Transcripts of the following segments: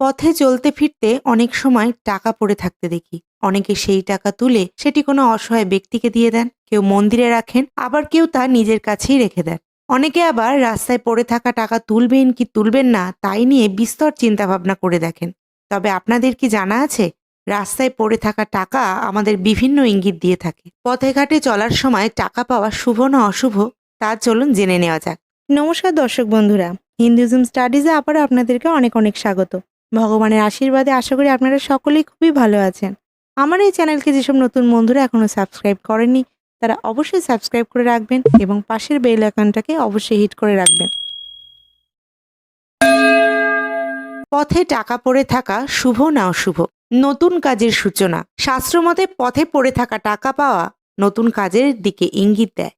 পথে চলতে ফিরতে অনেক সময় টাকা পড়ে থাকতে দেখি। অনেকে সেই টাকা তুলে সেটি কোনো অসহায় ব্যক্তিকে দিয়ে দেন, কেউ মন্দিরে রাখেন, আবার কেউ তা নিজের কাছেই রেখে দেন। অনেকে আবার রাস্তায় পড়ে থাকা টাকা তুলবেন কি তুলবেন না তাই নিয়ে বিস্তর চিন্তাভাবনা করে দেখেন। তবে আপনাদের কি জানা আছে? রাস্তায় পড়ে থাকা টাকা আমাদের বিভিন্ন ইঙ্গিত দিয়ে থাকে। পথে ঘাটে চলার সময় টাকা পাওয়া শুভ না অশুভ, তা চলুন জেনে নেওয়া যাক। নমস্কার দর্শক বন্ধুরা হিন্দুজম স্টাডিজে আবারও আপনাদেরকে অনেক অনেক স্বাগত। ভগবানের আশীর্বাদে আশা করি আপনারা সকলেই খুবই ভালো আছেন। আমার এই চ্যানেলকে যেসব নতুন বন্ধুরা এখনও সাবস্ক্রাইব করেননি, তারা অবশ্যই সাবস্ক্রাইব করে রাখবেন এবং পাশের বেল আইকনটাকে অবশ্যই হিট করে রাখবেন। পথে টাকা পড়ে থাকা শুভ না অশুভ। নতুন কাজের সূচনা। শাস্ত্রমতে পথে পড়ে থাকা টাকা পাওয়া নতুন কাজের দিকে ইঙ্গিত দেয়।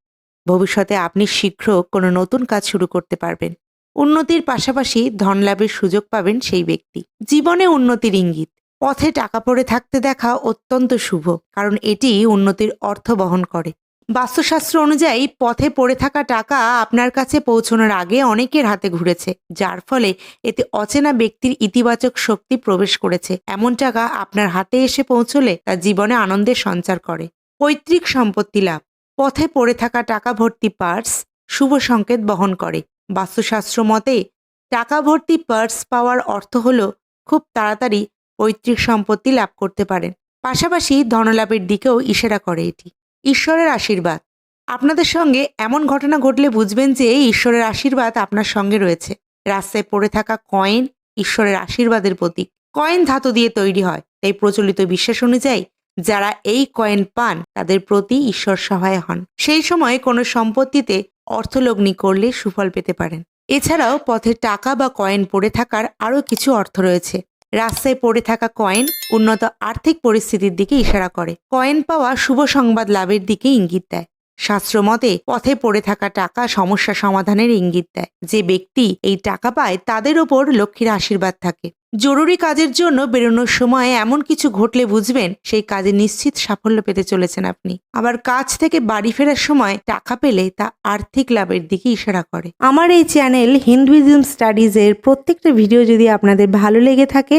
ভবিষ্যতে আপনি শীঘ্র কোনো নতুন কাজ শুরু করতে পারবেন। উন্নতির পাশাপাশি ধন লাভের সুযোগ পাবেন সেই ব্যক্তি। জীবনে উন্নতির ইঙ্গিত। পথে টাকা পড়ে থাকতে দেখা অত্যন্ত শুভ, কারণ এটি উন্নতির অর্থ বহন করে। বাস্তুশাস্ত্র অনুযায়ী পথে পড়ে থাকা টাকা আপনার কাছে পৌঁছানোর আগে অনেকের হাতে ঘুরেছে, যার ফলে এতে অচেনা ব্যক্তির ইতিবাচক শক্তি প্রবেশ করেছে। এমন টাকা আপনার হাতে এসে পৌঁছলে তা জীবনে আনন্দের সঞ্চার করে। পৈতৃক সম্পত্তি লাভ। পথে পড়ে থাকা টাকা ভর্তি পার্স শুভ সংকেত বহন করে। বাস্তুশাস্ত্র মতে টাকা ভর্তি পার্স পাওয়ার অর্থ হল খুব তাড়াতাড়ি পৈতৃক সম্পত্তি লাভ করতে পারেন। পাশাপাশি ধনলাভের দিকেও ইশারা করে এটি। ঈশ্বরের আশীর্বাদ। আপনাদের সঙ্গে এমন ঘটনা ঘটলে বুঝবেন যে ঈশ্বরের আশীর্বাদ আপনার সঙ্গে রয়েছে। রাস্তায় পড়ে থাকা কয়েন ঈশ্বরের আশীর্বাদের প্রতীক। কয়েন ধাতু দিয়ে তৈরি হয়, তাই প্রচলিত বিশ্বাস অনুযায়ী যারা এই কয়েন পান, তাদের প্রতি ঈশ্বর সহায় হন। সেই সময় কোনো সম্পত্তিতে অর্থলগ্নি করলে সুফল পেতে পারেন। এছাড়াও পথে টাকা বা কয়েন পড়ে থাকার আরও কিছু অর্থ রয়েছে। রাস্তায় পড়ে থাকা কয়েন উন্নত আর্থিক পরিস্থিতির দিকে ইশারা করে। কয়েন পাওয়া শুভ সংবাদ লাভের দিকে ইঙ্গিত দেয়। শাস্ত্রমতে পথে পড়ে থাকা টাকা সমস্যা সমাধানের ইঙ্গিত দেয়। যে ব্যক্তি এই টাকা পায়, তাদের ওপর লক্ষ্মীর আশীর্বাদ থাকে। জরুরি কাজের জন্য বেরোনোর সময় এমন কিছু ঘটলে বুঝবেন, সেই কাজে নিশ্চিত সাফল্য পেতে চলেছেন আপনি। আবার কাজ থেকে বাড়ি ফেরার সময় টাকা পেলে তা আর্থিক লাভের দিকে ইশারা করে। আমার এই চ্যানেল হিন্দুইজম স্টাডিজের প্রত্যেকটা ভিডিও যদি আপনাদের ভালো লেগে থাকে,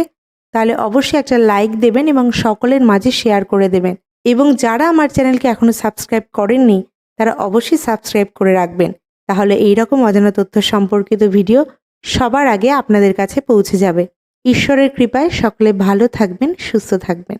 তাহলে অবশ্যই একটা লাইক দেবেন এবং সকলের মাঝে শেয়ার করে দেবেন। এবং যারা আমার চ্যানেলকে এখনও সাবস্ক্রাইব করেননি তারা অবশ্যই সাবস্ক্রাইব করে রাখবেন। তাহলে এই রকম অজানা তথ্য সম্পর্কিত ভিডিও সবার আগে আপনাদের কাছে পৌঁছে যাবে। ঈশ্বরের কৃপায় সকলে ভালো থাকবেন, সুস্থ থাকবেন।